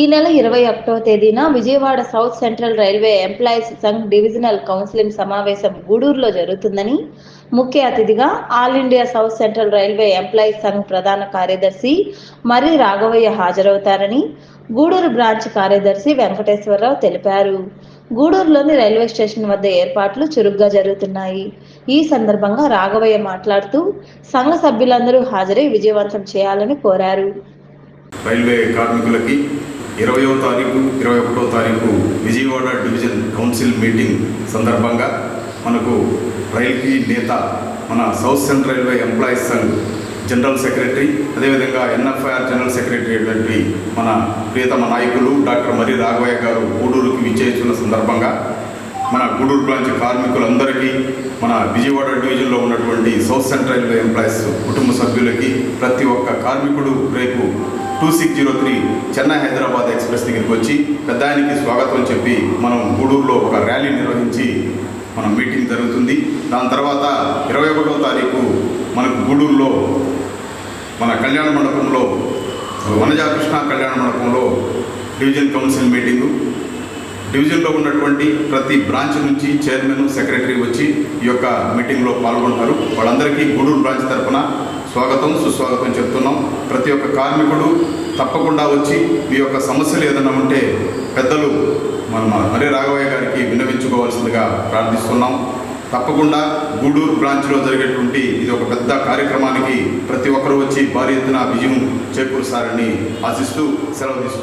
ఈ నెల ఇరవై ఒకటవ తేదీన Vijayawada south central railway employees Sangh divisional counselling సమావేశం గూడూరులో జరుగుతుందని ముఖ్య అతిథిగా all India south central railway employees Sangh ప్రధాన కార్యదర్శి మర్రి రాఘవయ్య హాజరవుతారని గూడూరు బ్రాంచ్ కార్యదర్శి వెంకటేశ్వరరావు తెలిపారు. గూడూరులోని రైల్వే స్టేషన్ వద్ద ఏర్పాట్లు చురుగ్గా జరుగుతున్నాయి. ఈ సందర్భంగా రాఘవయ్య మాట్లాడుతూ సంఘ సభ్యులందరూ హాజరై విజయవంతం చేయాలని కోరారు. రైల్వే కార్మికులకి ఇరవయో తారీఖు ఇరవై ఒకటో తారీఖు విజయవాడ డివిజన్ కౌన్సిల్ మీటింగ్ సందర్భంగా మనకు రైల్కి నేత మన south central railway employees Sangh general secretary అదేవిధంగా ఎన్ఎఫ్ఐఆర్ జనరల్ సెక్రటరీ అయినటువంటి మన ప్రియతమ నాయకులు డాక్టర్ మరి రాఘవయ్య గారు గూడూరుకి విచ్చేస్తున్న సందర్భంగా మన గూడూరు బ్రాంచ్ కార్మికులందరికీ మన విజయవాడ డివిజన్లో ఉన్నటువంటి సౌత్ సెంట్రల్ రైల్వే ఎంప్లాయీస్ కుటుంబ సభ్యులకి ప్రతి ఒక్క కార్మికుడు రేపు two six zero three Chennai Hyderabad express దగ్గరికి వచ్చి పెద్ద ఆయనకి స్వాగతం చెప్పి మనం గూడూరులో ఒక ర్యాలీ నిర్వహించి మన మీటింగ్ జరుగుతుంది. దాని తర్వాత ఇరవై ఒకటో తారీఖు మనకు గూడూరులో మన కళ్యాణ మండపంలో వనజా కృష్ణ కళ్యాణ మండపంలో డివిజన్ కౌన్సిల్ మీటింగు. డివిజన్లో ఉన్నటువంటి ప్రతి బ్రాంచ్ నుంచి చైర్మన్ సెక్రటరీ వచ్చి ఈ యొక్క మీటింగ్లో పాల్గొంటారు వాళ్ళందరికీ గూడూరు బ్రాంచ్ తరఫున స్వాగతం సుస్వాగతం చెప్తున్నాం. ప్రతి ఒక్క కార్మికుడు తప్పకుండా వచ్చి మీ యొక్క సమస్యలు ఏదైనా ఉంటే పెద్దలు మన మరి రాఘవయ్య గారికి విన్నవించుకోవాల్సిందిగా ప్రార్థిస్తున్నాం. తప్పకుండా గూడూరు బ్రాంచ్లో జరిగేటువంటి ఇది ఒక పెద్ద కార్యక్రమానికి ప్రతి ఒక్కరూ వచ్చి భారీ ఎత్తున విజయం చేకూరుస్తారని ఆశిస్తూ సెలవు తీసుకుంటాం